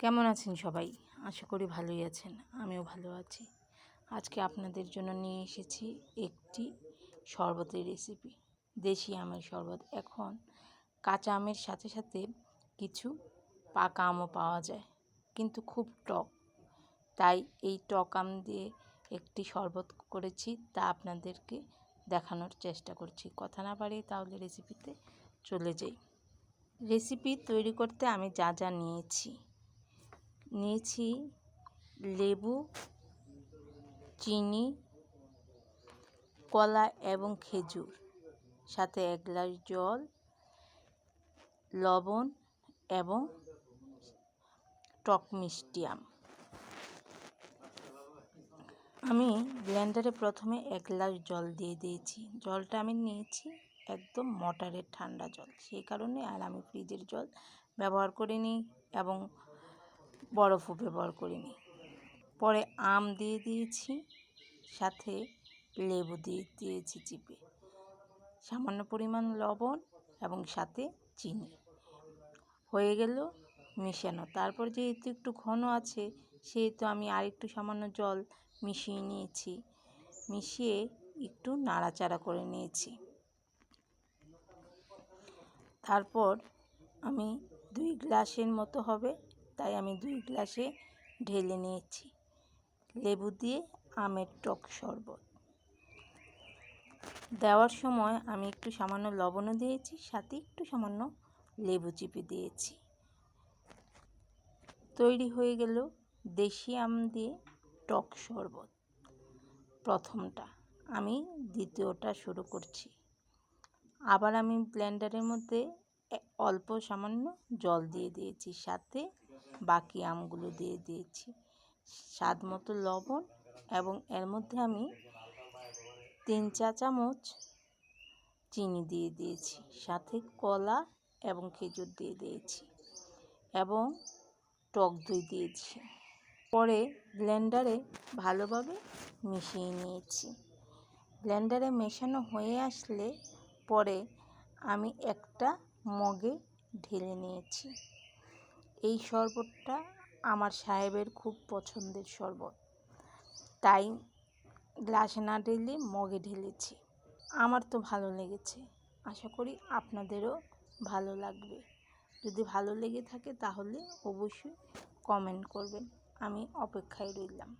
কেমন আছেন সবাই? আশা করি ভালোই আছেন, আমিও ভালো আছি। আজকে আপনাদের জন্য নিয়ে এসেছি একটি শরবতের রেসিপি দেশি আমের শরবত। এখন কাঁচা আমের সাথে সাথে কিছু পাকা আমও পাওয়া যায়, কিন্তু খুব টক। তাই এই টক আম দিয়ে একটি শরবত করেছি, তা আপনাদেরকে দেখানোর চেষ্টা করছি। কথা না পারি তাহলে রেসিপিতে চলে যাই। রেসিপি তৈরি করতে আমি যা যা নিয়েছি নিয়েছি লেবু, চিনি, কলা এবং খেজুর। সাথে এক গ্লাস জল, লবণ এবং টক মিষ্টি আম। আমি ব্লেন্ডারে প্রথমে এক গ্লাস জল দিয়ে দিয়েছি। জলটা আমি নিয়েছি একদম মটারের ঠান্ডা জল। সেই কারণে আর আমি ফ্রিজের জল ব্যবহার করিনি এবং বরফও ব্যবহার করিনি। পরে আম দিয়ে দিয়েছি, সাথে লেবু দিয়ে দিয়েছি চিপে সামান্য পরিমাণ লবণ এবং সাথে চিনি। হয়ে গেল মেশানো। তারপর যেহেতু একটু ঘন আছে, সেহেতু আমি আরেকটু সামান্য জল মিশিয়ে নিয়েছি। মিশিয়ে একটু নাড়াচাড়া করে নিয়েছি। তারপর আমি দুই গ্লাসের মতো হবে তাই আমি দুই গ্লাসে ঢেলে নিয়েছি। লেবু দিয়ে আমের টক শরবত। দেওয়ার সময় আমি একটু সামান্য লবণও দিয়েছি, সাথে একটু সামান্য লেবু চিপে দিয়েছি। তৈরি হয়ে গেল দেশি আম দিয়ে টক শরবত। প্রথমটা আমি, দ্বিতীয়টা শুরু করছি। আবার আমি ব্লেন্ডারের মধ্যে অল্প সামান্য জল দিয়ে দিয়েছি, সাথে বাকি আমগুলো দিয়ে দিয়েছি। স্বাদ মতো লবণ এবং এর মধ্যে আমি তিন চা চামচ চিনি দিয়ে দিয়েছি, সাথে কলা এবং খেজুর দিয়ে দিয়েছি এবং টক দই দিয়েছি। পরে ব্লেন্ডারে ভালোভাবে মিশিয়ে নিয়েছি। ব্লেন্ডারে মেশানো হয়ে আসলে পরে আমি একটা মগে ঢেলে নিয়েছি। এই শরবতটা আমার সাহেবের খুব পছন্দের শরবত। তাই গ্লাসে না ঢেলে মগে ঢেলেছি। আমার তো ভালো লেগেছে। আশা করি আপনাদেরও ভালো লাগবে। যদি ভালো লেগে থাকে তাহলে অবশ্যই কমেন্ট করবেন। আমি অপেক্ষায় রইলাম।